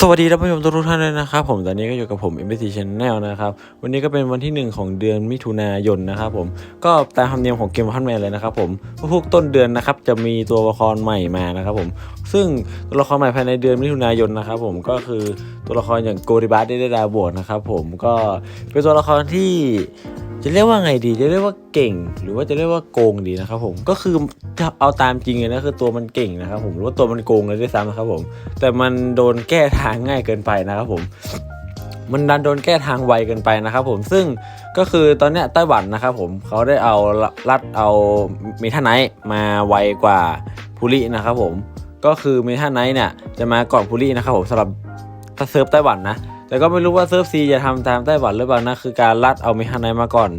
สวัสดีท่านผู้ชมทุกท่านเลยนะครับผมตอนนี้ก็อยู่กับผม m b c Channel นะครับวันนี้ก็เป็นวันที่ 1 ของเดือนมิถุนายนนะครับผมก็ตามธรรมเนียมของเกมพันแมนเลยนะครับผมทุกต้นเดือนนะครับจะมีตัวละครใหม่มานะครับผมซึ่งตัวละครใหม่ภายในเดือนมิถุนายนนะครับผมก็คือตัวละครอย่างโกริบัสเดดาบวนะครับผมก็เป็นตัวละครที่ จะเรียกว่าไงดี จะเรียกว่าเก่ง หรือว่าจะเรียกว่าโกงดีนะครับผม ก็คือถ้าเอาตามจริงเลยนะคือตัวมันเก่งนะครับผมหรือว่าตัวมันโกงเลยด้วยซ้ำนะครับผม แต่มันโดนแก้ทางง่ายเกินไปนะครับผม มันดันโดนแก้ทางไวเกินไปนะครับผม ซึ่งก็คือตอนเนี้ยไต้หวันนะครับผมเขาได้เอารัดเอาเมทาไนท์มาไวกว่าพูรินะครับผม ก็คือเมทาไนท์เนี่ยจะมาก่อนพูรินะครับผมสำหรับเซิร์ฟไต้หวันนะ แต่ก็ไม่รู้ว่าเซิร์ฟซีจะทำตามไต้หวันหรือเปล่านะคือการลัดเอาเมคานไนมาก่อน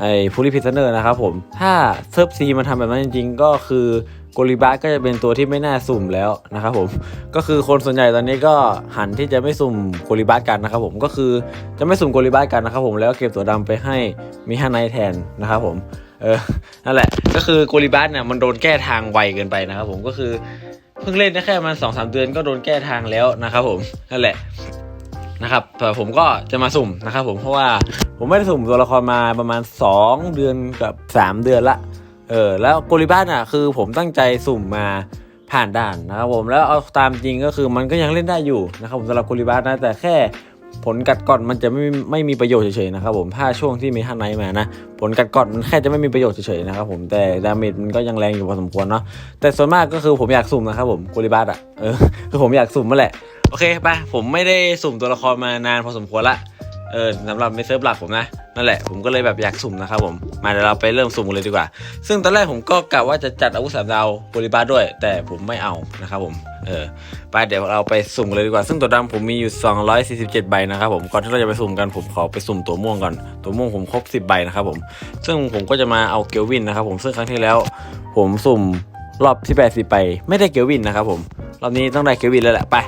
ไอ้ฟูลิพิซเนอร์นะครับผมถ้าเซิร์ฟซีมันทำแบบนั้นจริงๆ ก็คือโกลิบาก็จะเป็นตัวที่ไม่น่าสุ่มแล้วนะครับผมก็คือคนส่วนใหญ่ตอนนี้ก็หันที่จะไม่สุ่มโกลิบากันนะครับผมก็คือจะไม่สุ่มโกลิบากันนะครับผมแล้วเก็บตัวดำไปให้มิฮานไนแทนนะครับผมเออนั่นแหละก็คือโกลิบาเนี่ยมันโดนแก้ทางไวเกินไปนะครับผมก็คือเพิ่งเล่นได้แค่มันสองสามเดือนก็โดนแก้ทางแล้วนะครับผมนั่นแหละ นะครับแต่ผมก็จะมาสุ่มนะครับผมเพราะว่าผมไม่ได้สุ่มตัวละครมาประมาณ 2 เดือนกับ 3 เดือนละเออแล้วโกลิบ้านอะคือผมตั้งใจสุ่มมาผ่านด่านนะครับผมแล้วเอาตามจริงก็คือมันก็ยังเล่นได้อยู่นะครับผมสำหรับโกลิบ้านนะแต่แค่ผลกัดก่อนมันจะไม่ไม่มีประโยชน์เฉยๆนะครับผมถ้าช่วงที่มีฮันไนมานะ ผลกัดก่อนมันแค่จะไม่มีประโยชน์เฉยๆนะครับผมแต่ดาเมจมันก็ยังแรงอยู่พอสมควรเนาะแต่ส่วนมากก็คือผมอยากสุ่มนะครับผมโกลิบ้านอะเออคือผมอยากสุ่มมาแหละ โอเคไปผมไม่ได้สุ่มตัวละครมานานพอสมควรละเออสำหรับในเซิร์ฟหลักผมนะนั่นแหละผมก็เลยแบบอยากสุ่มนะครับผมมาเดี๋ยวเราไปเริ่มสุ่มกันเลยดีกว่า ซึ่งตอนแรกผมก็กะว่าจะจัดอาวุธสามดาวบริบาด้วย แต่ผมไม่เอานะครับผมเออไปเดี๋ยวเราไปสุ่มกันเลยดีกว่า ซึ่งตัวดำผมมีอยู่ 247 ใบนะครับผมก่อนที่เราจะไปสุ่มกันผมขอไปสุ่มตัวม่วงก่อน ตัวม่วงผมครบ 10 ใบนะครับผมซึ่งผมก็จะมาเอาเกลวินนะครับผมซึ่งครั้งที่แล้ว ผมสุ่มรอบที่80ไปไม่ได้เกลวินนะครับผมรอบนี้ต้องได้เกลวินแล้วแหละไป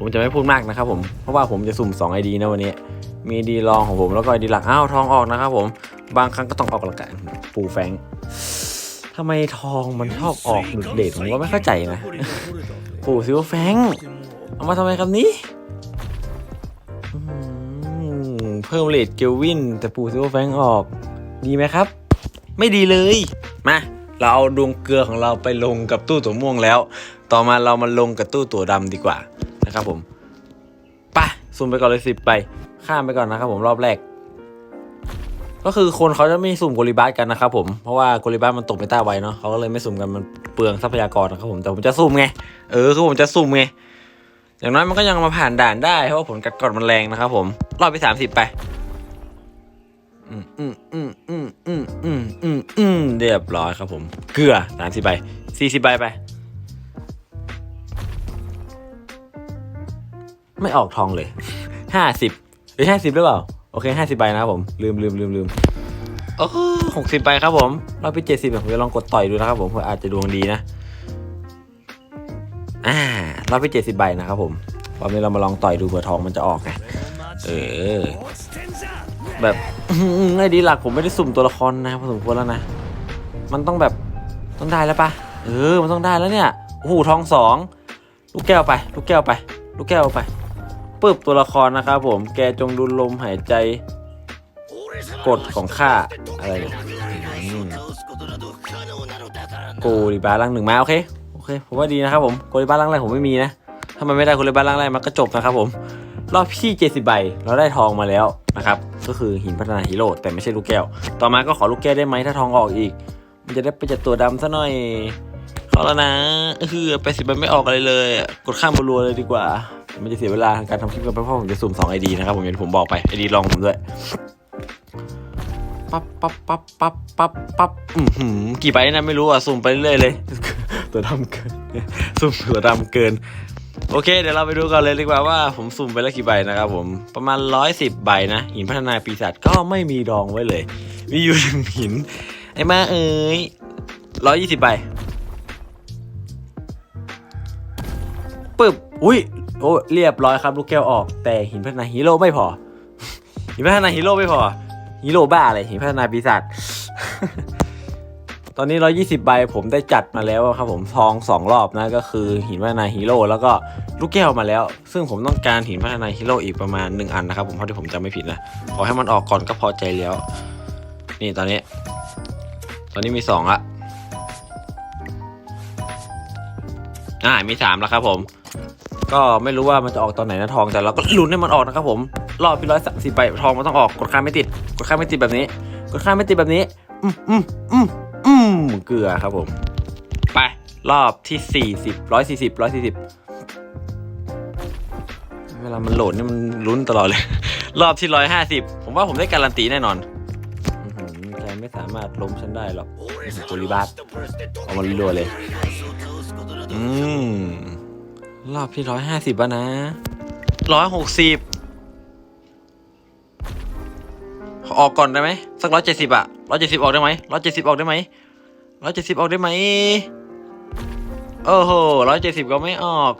ผมจะไม่พูดมากนะครับผม เพราะว่าผมจะสุ่ม 2 ID นะวันนี้ มีดีรองของผมแล้วก็ ID หลัก อ้าวทองออกนะครับผม บางครั้งก็ต้องออกหละกันปูแฟงทำไมทองมันชอบออกหลุดเลทผมก็ไม่เข้าใจนะ ปูซิวแฟง เอามาทำไมครับนี้ เพิ่มเลทเกลวิน แต่ปูซิวแฟงออก ดีไหมครับ ไม่ดีเลย มาเราเอาดวงเกลือของเราไปลงกับตู้ตัวม่วงแล้ว ต่อมาเรามาลงกับตู้ตัวดำดีกว่าะครับผมปะซูมไปก่อนเลยสิบไปข้ามไปก่อนนะครับผมรอบแรก ก็คือคนเขาจะไม่สุ่มโกลิบัสกันนะครับผมเพราะว่าโกลิบัสมันตกเมต้าไวเนาะเขาก็เลยไม่สุ่มกันมันเปลืองทรัพยากรนะครับผมแต่ผมจะสุ่มไงเออคือผมจะสุ่มไงอย่างน้อยมันก็ยังมาผ่านด่านได้เพราะว่าผลกัดกร่อนมันแรงนะครับผมรอบไปสามสิบไปอืมอืมอืมอืมอืมอืมอืมเรียบร้อยครับผม เกลือสามสิบใบสี่สิบใบไป ไม่ออกทองเลยห้าสิบหรือห้าสิบหรือเปล่า โอเคห้าสิบใบนะครับผมลืมลืมลืมลืมโอ้หกสิบใบครับผมรอบที่เจ็ดสิบผมจะลองกดต่อยดูนะครับผมเพื่ออาจจะดวงดีนะอ่ารอบที่เจ็ดสิบใบนะครับผมรอบนี้เรามาลองต่อยดูเผื่อทองมันจะออกไงเออ แบบไอ้ดีหลักผมไม่ได้สุ่มตัวละครนะพอสมควรแล้วนะ มันต้องแบบต้องได้แล้วปะเออ มันต้องได้แล้วเนี่ยโอ้โหทองสองลูกแก้วไป ลูกแก้วไป ลูกแก้วไป ปึ๊บตัวละครนะครับผม แกจงดูลมหายใจ กฎของข้าอะไรเนี่ยอืมโกลิบาล่างหนึ่งมาโอเคโอเคผมว่าดีนะครับผมโกลิบาล่างแรกผมไม่มีนะถ้ามันไม่ได้โกลิบาล่างแรกมันก็จบนะครับผมรอบที่ 70 ใบ เราได้ทองมาแล้วนะครับ ก็คือหินพัฒนาฮีโร่แต่ไม่ใช่ลูกแก้ว ต่อมาก็ขอลูกแก้วได้ไหมถ้าทองออกอีก มันจะได้ไปจัดตัวดำซะหน่อยขอแล้วนะเฮือไปสิบใบไม่ออกอะไรเลย กดข้ามรัวเลยดีกว่า มันจะเสียเวลาทางการทำคลิปกันเพราะผมจะสุ่ม2 ID นะครับผมอย่างที่ผมบอกไป ID ลองผมด้วยปั๊บปั๊บปั๊บปั๊บปั๊บปั๊บอือหือกี่ใบนะไม่รู้อะสุ่มไปเรื่อยเลย ตัวดำเกินสุ่มตัวดำเกิน โอเค เดี๋ยวเราไปดูกันเลยดีกว่าว่าผมสุ่มไปแล้วกี่ใบนะครับผมประมาณ 110 ใบนะ หินพัฒนาปีศาจก็ไม่มีดองไว้เลย มีอยู่หนึ่งหิน ไอ้มาเอ้ย120 ใบปึ๊บอุ้ย โอ้เรียบร้อยครับลูกแก้วออก แต่หินพัฒนาฮีโร่ไม่พอ หินพัฒนาฮีโร่ไม่พอฮีโร่บ้าเลยหินพัฒนาปีศาจตอนนี้ 120 ใบผมได้จัดมาแล้วครับผมทองสองรอบนะก็คือหินพัฒนาฮีโร่แล้วก็ลูกแก้วมาแล้ว ซึ่งผมต้องการหินพัฒนาฮีโร่อีกประมาณหนึ่งอันนะครับผมเพราะที่ผมจำไม่ผิดนะขอให้มันออกก่อนก็พอใจแล้ว นี่ตอนนี้ ตอนนี้มีสองละอ่ามีสามแล้วครับผม ก็ไม่รู้ว่ามันจะออกตอนไหนนะทองแต่เราก็ลุ้นให้มันออกนะครับผมรอบพี่ร้อยสิบใบทองมันต้องออกกดค่าไม่ติด กดค่าไม่ติดแบบนี้ กดค่าไม่ติดแบบนี้ อืมอืมอืมอืมเกลือครับผม ไปรอบที่สี่สิบร้อยสี่สิบร้อยสี่สิบเวลามันโหลดนี่มันลุ้นตลอดเลย รอบที่ร้อยห้าสิบผมว่าผมได้การันตีแน่นอนแกไม่สามารถล้มฉันได้หรอกโกลิบาสเอามารัวเลย อืม รอบที่ร้อยห้าสิบอะนะร้อยหกสิบออกก่อนได้ไหมสักร้อยเจ็ดสิบอะร้อยเจ็ดสิบออกได้ไหมร้อยเจ็ดสิบออกได้ไหมร้อยเจ็ดสิบออกได้ไหมโอ้โหร้อยเจ็ดสิบก็ไม่ออก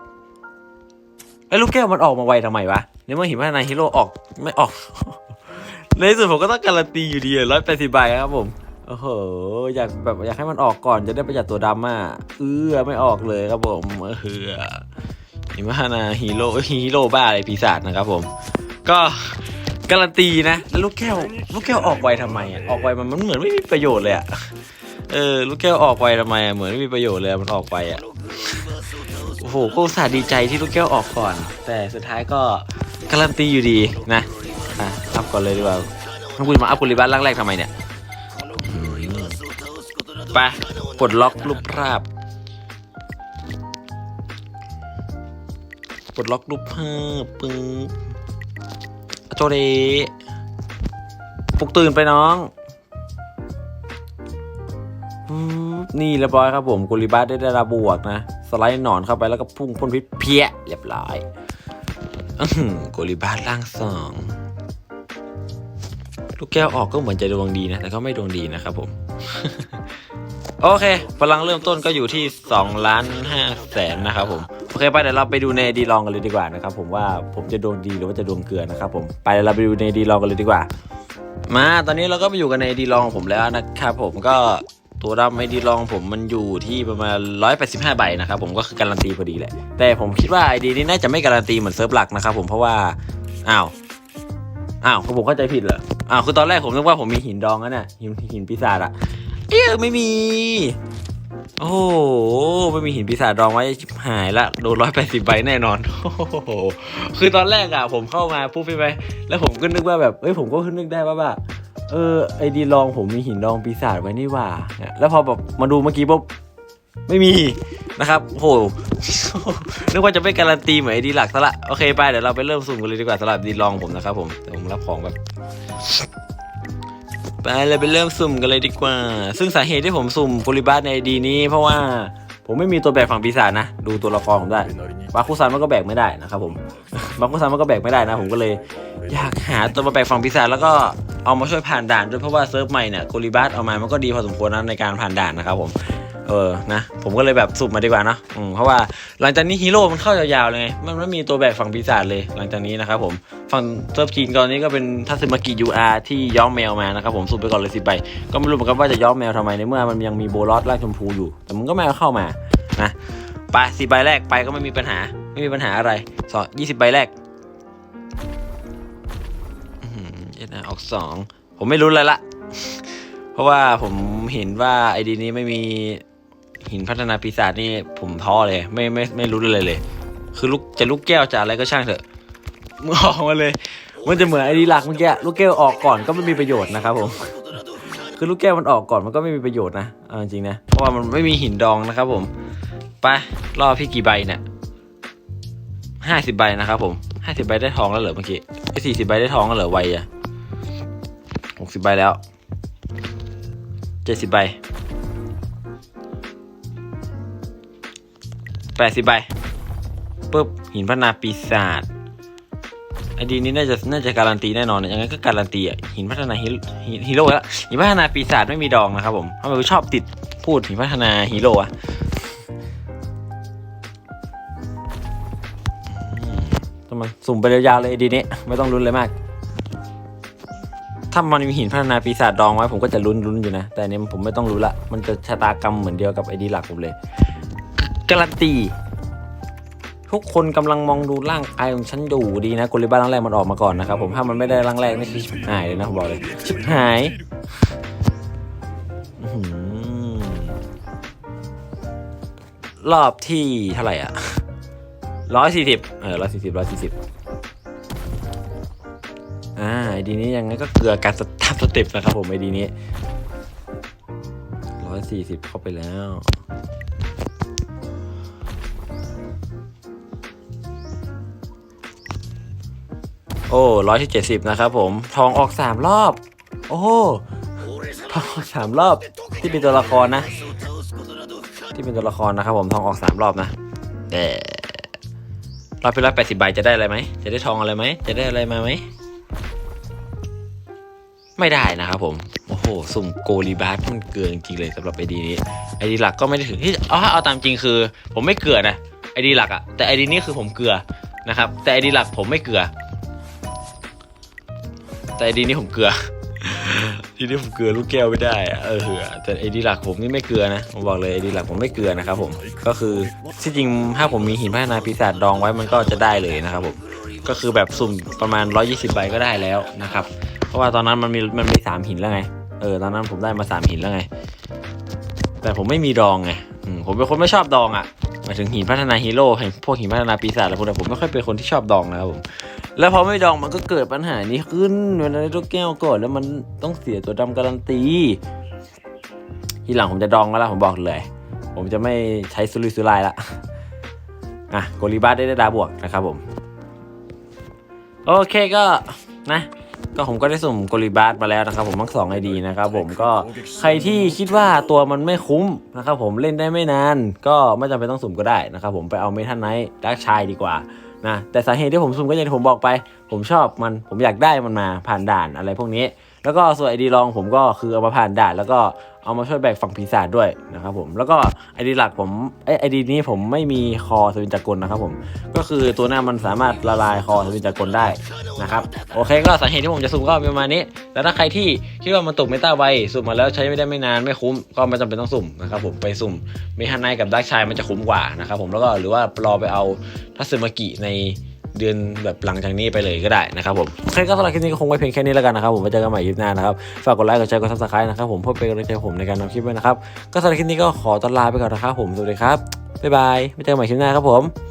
ไอ้ลูกแก้วมันออกมาไวทำไมวะในเมื่อหินพัฒนาฮีโร่ออกไม่ออก ในที่สุดผมก็ต้องการันตีอยู่ดีร้อยแปดสิบใบครับผม โอ้โห อยากแบบอยากให้มันออกก่อนจะได้ประหยัดตัวดำอะ เออไม่ออกเลยครับผมเออหิมะนาฮีโร่ฮีโร่บ้าอะไรปีศาจนะครับผม ก็การันตีนะแล้วลูกแก้ว ลูกแก้วออกไวทำไมอะออกไวมันมันเหมือนไม่มีประโยชน์เลยอะเออลูกแก้วออกไวทำไมอะเหมือนไม่มีประโยชน์เลยมันออกไปอะโอ้โหก็สาดีใจที่ลูกแก้วออกก่อน แต่สุดท้ายก็การันตีอยู่ดีนะอะอัพก่อนเลยดีกว่าต้องคุยมาอัพกุลิบัตร่างแรกทำไมเนี่ย ไปปลดล็อกรูปภาพปลดล็อกรูปภาพปึ้งโจเดปลุกตื่นไปน้อง นี่เรียบร้อยครับผมกุลิบาสได้ได้รับบวกนะ สไลด์หนอนเข้าไปแล้วก็พุ่งพ่นพิษเพี้ยเรียบร้อยกุลิบาสร่างสองลูกแก้วออกก็เหมือนจะดวงดีนะ แต่ก็ไม่ดวงดีนะครับผม โอเคพลังเริ่มต้นก็อยู่ที่2ล้าน5แสนนะครับผม โอเค ไปเดี๋ยวเราไปดูในดีลองกันเลยดีกว่านะครับผมว่าผมจะดวงดีหรือว่าจะดวงเกลือนะครับผมไปเดี๋ยวเราไปดูในดีลองกันเลยดีกว่า มาตอนนี้เราก็มาอยู่กันในดีลองของผมแล้วนะครับผมก็ตัวดำในดีลองผมมันอยู่ที่ประมาณ 185 ใบนะครับผมก็คือการันตีพอดีแหละ แต่ผมคิดว่าไอดีนี้น่าจะไม่การันตีเหมือนเซิร์ฟหลักนะครับผมเพราะว่าอ้าวอ้าวผมเข้าใจผิดเหรออ้าวคือตอนแรกผมนึกว่าผมมีหินดองนั่นน่ะหินหินปีศาจอะ เอ้ยไม่มี โอ้โห ไม่มีหินปีศาจดองไว้ชิบหายละ โดนร้อยแปดสิบใบแน่นอน โอ้โห คือตอนแรกอะผมเข้ามาปุ๊บใช่ไหมแล้วผมก็นึกว่าแบบ เอ้ยผมก็นึกได้ว่าแบบเออไอดีลองผมมีหินดองปีศาจไว้นี่หว่าเนี่ยแล้วพอแบบมาดูเมื่อกี้ปุ๊บไม่มีนะครับโอ้โหนึกว่าจะไม่การันตีเหมือนไอดีหลักซะละโอเคไปเดี๋ยวเราไปเริ่มสุ่มกันเลยดีกว่าสำหรับดีลองผมนะครับผมเดี๋ยวผมรับของแบบ ไปเลยไปเริ่มสุ่มกันเลยดีกว่า ซึ่งสาเหตุที่ผมสุ่มฟูริบัสในดีนี้ เพราะว่าผมไม่มีตัวแบกฝั่งปีศาจนะ ดูตัวละครผมได้บาคุซันมันก็แบกไม่ได้นะครับผมบาคุซันมันก็แบกไม่ได้นะ ผมก็เลยอยากหาตัวมาแบกฝั่งปีศาจแล้วก็เอามาช่วยผ่านด่านด้วยเพราะว่าเซิร์ฟใหม่เนี่ยโกลิบัสเอามามันก็ดีพอสมควรนะในการผ่านด่านนะครับผม เออนะผมก็เลยแบบสุ่มาดีกว่าเนะอืมเพราะว่าหลังจากนี้ฮีโร่มันเข้ายาวๆเลยมันไม่มีตัวแบกฝั่งปีศาจเลยหลังจากนี้นะครับผมฝั่งเซิร์ฟจีนตอนนี้ก็เป็นทัศมากิยูอาร์ที่ย้อมแมวมานะครับผมสุ่มไปก่อนเลยสิใบก็ไม่รู้เหมือนกันว่าจะย้อมแมวทำไมในเมื่อมันยังมีโบลอสร่าชมพูอยู่ แต่มันก็ไม่เข้ามานะไปสีใบแรกไปก็ไม่มีปัญหาไม่มีปัญหาอะไรสองยี่สิบใบแรกเอ็ดนะออกสองผมไม่รู้เลยละ เพราะว่าผมเห็นว่าไอดีนี้ไม่มี หินพัฒนาปีศาจนี่ผมท้อเลย ไม่ไม่ไม่รู้เลยเลย คือลูกจะลูกแก้วจะอะไรก็ช่างเถอะมึงออกมาเลย มันจะเหมือนไอดีหลักเมื่อกี้ลูกแก้วออกก่อนก็ไม่มีประโยชน์นะครับผมคือลูกแก้วมันออกก่อนมันก็ไม่มีประโยชน์นะเอาจริงๆนะเพราะว่ามันไม่มีหินดองนะครับผมไปรอบพี่กี่ใบเนี่ยห้าสิบใบนะครับผมห้าสิบใบได้ทองแล้วเหรอเมื่อกี้ไอ้สี่สิบใบได้ทองแล้วเหรอไวอะหกสิบใบแล้วเจ็ดสิบใบ แปดสิบใบปุ๊บหินพัฒนาปีศาจไอดีนี้น่าจะน่าจะการันตีแน่นอนยังไงก็การันตีอะหินพัฒนาฮีโร่ฮีโร่แล้วหินพัฒนาปีศาจไม่มีดองนะครับผมทำไมผมชอบติดพูดหินพัฒนาฮีโร่อะทำไมสุ่มไปยาวๆเลยดีนี้ไม่ต้องลุ้นเลยมาก ถ้ามันมีหินพัฒนาปีศาจดองไว้ผมก็จะลุ้นลุ้นอยู่นะ แต่อันนี้ผมไม่ต้องรู้ละ มันจะชะตากรรมเหมือนเดียวกับไอดีหลักผมเลย การันตี ทุกคนกำลังมองดูร่างกายของฉันอยู่ดีนะโกลิบ้าร่างแรกมันออกมาก่อนนะครับผมถ้ามันไม่ได้ร่างแรกนี่คือชิบหายเลยนะผมบอกเลยชิบหายรอบที่เท่าไหร่อะร้อยสี่สิบเออร้อยสี่สิบร้อยสี่สิบอ่าไอดีนี้ยังไงก็เกลือการสตาร์ทสเต็ปนะครับผมไอดีนี้ร้อยสี่สิบเข้าไปแล้ว โอ้ร้อยที่เจ็ดสิบนะครับผม ทองออกสามรอบ โอ้ทองออกสามรอบ ที่เป็นตัวละครนะ ที่เป็นตัวละครนะครับผม ทองออกสามรอบนะแต่รอบไปร้อยแปดสิบใบจะได้อะไรไหม จะได้ทองอะไรไหม จะได้อะไรมาไหม ไม่ได้นะครับผม โอ้โห สุ่มโกลีบาร์มันเกินจริงเลยสำหรับไอดีนี้ ไอดีหลักก็ไม่ได้ถึงที่เอาเอาตามจริงคือ ผมไม่เกลือนะ ไอดีหลักอะแต่ไอดีนี้คือผมเกลือนะครับ แต่ไอดีหลักผมไม่เกลือ แต่ไอดีนี้ผมเกลือทีนี้ผมเกลือลูกแก้วไม่ได้อะเออแต่ไอดีหลักผมนี่ไม่เกลือนะผมบอกเลยไอดีหลักผมไม่เกลือนะครับผมก็คือที่จริงถ้าผมมีหินพัฒนาปีศาจดองไว้มันก็จะได้เลยนะครับผมก็คือแบบสุ่มประมาณ 120ใบก็ได้แล้วนะครับ เพราะว่าตอนนั้นมันมีมันมีสามหินแล้วไงเออตอนนั้นผมได้มาสามหินแล้วไง แต่ผมไม่มีดองไง ผมเป็นคนไม่ชอบดองอะหมายถึงหินพัฒนาฮีโร่เห็นพวกหินพัฒนาปีศาจอะไรพวกนั้นผมไม่ค่อยเป็นคนที่ชอบดองนะครับผมแล้วพอไม่ดองมันก็เกิดปัญหานี้ขึ้นเวลาได้ลูกแก้วก่อนแล้วมันต้องเสียตัวดำการันตีทีหลังผมจะดองแล้วล่ะผมบอกเลย ผมจะไม่ใช้สุรุ่ยสุร่ายละอะโกลิบาได้ได้ดาบวกนะครับผม โอเคก็นะ ก็ผมก็ได้สุ่มโกลิบาสมาแล้วนะครับผมทั้งสองไอดีนะครับผมก็ใครที่คิดว่าตัวมันไม่คุ้มนะครับผมเล่นได้ไม่นาน ก็ไม่จำเป็นต้องสุ่มก็ได้นะครับผมไปเอาเมทัลไนท์ดักชายดีกว่านะแต่สาเหตุที่ผมสุ่มก็อย่างที่ผมบอกไป ผมชอบมันผมอยากได้มันมาผ่านด่านอะไรพวกนี้ แล้วก็ส่วนไอดีรองผมก็คือเอามาผ่านด่านแล้วก็เอามาช่วยแบกฝั่งปีศาจด้วยนะครับผมแล้วก็ไอดีหลักผมไอไอดีนี้ผมไม่มีคอสวินจักรนะครับผมก็คือตัวหน้ามันสามารถละลายคอสวินจักรได้นะครับโอเคก็สาเหตุที่ผมจะสุ่มก็ประมาณนี้ แล้วถ้าใครที่คิดว่ามันตกเมตาไวสุ่มมาแล้วใช้ไม่ได้ไม่นานไม่คุ้มก็ไม่จำเป็นต้องสุ่มนะครับผมไปสุ่มเมฮันไนกับดักชายมันจะคุ้มกว่านะครับผมแล้วก็หรือว่ารอไปเอาทัศมากิใน เดือนแบบหลังจากนี้ไปเลยก็ได้นะครับผมโอเคก็สำหรับคลิปนี้ก็คงไว้เพียงแค่นี้แล้วกันนะครับผมไว้เจอกันใหม่คลิปหน้านะครับฝากกดไลค์กดแชร์กดซับสไครต์นะครับผมเพื่อเป็นกำลังใจผมในการทำคลิปด้วยนะครับก็สำหรับคลิปนี้ก็ขอตลาไปก่อนนะครับผมสวัสดีครับบ๊ายบายไว้เจอกันใหม่คลิปหน้าครับผม